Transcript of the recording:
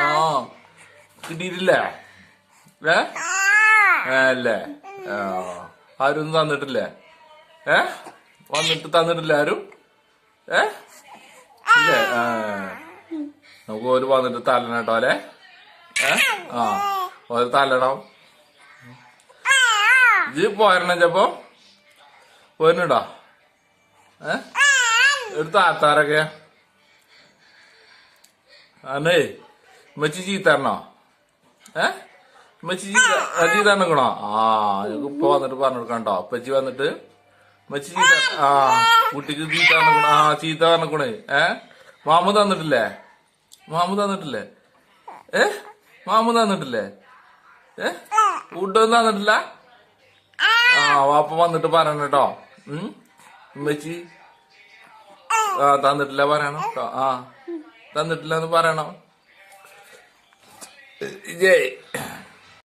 ആ കിട്ടിയിട്ടില്ലേ? അല്ലേ? ആരും തന്നിട്ടില്ലേ? ഏ? വന്നിട്ട് തന്നിട്ടില്ല ആരും? ഏ? ഇല്ലേ? ആ. നമുക്ക് ഒരു വന്നിട്ട് തല്ലണം കേട്ടോ അല്ലേ? ഏ? ആ. ഒരു തല്ലണം. ജീ പോരണ ചെപ്പോ? പോരുന്നുണ്ടോ? ഏ? ഒരു താത്താരൊക്കെ? അന്നേ ഉമ്മച്ചി ചീത്തരണോ ഏ? ഉമ്മച്ചി ചീത്ത ചീത്ത ആ. ഞങ്ങൾക്ക് ഇപ്പൊ വന്നിട്ട് പറഞ്ഞു കൊടുക്കണ്ടോ ഉപ്പച്ചി വന്നിട്ട് ഉമ്മച്ചി ചീത്ത ആ കുട്ടിക്ക് ചീത്ത പറഞ്ഞിക്കണോ ആ ചീത്ത പറഞ്ഞിക്കണേ. ഏ? മാമു തന്നിട്ടില്ലേ? മാമു തന്നിട്ടില്ലേ? ഏ? മാമു തന്നിട്ടില്ലേ? ഏ? ഫുഡൊന്നും തന്നിട്ടില്ല? ആ. വാപ്പ വന്നിട്ട് പറയണം കേട്ടോ ഉം? ഉമ്മച്ചി ആ. തന്നിട്ടില്ല പറയണം കേട്ടോ ആ. തന്നിട്ടില്ല എന്ന് പറയണം ജയ്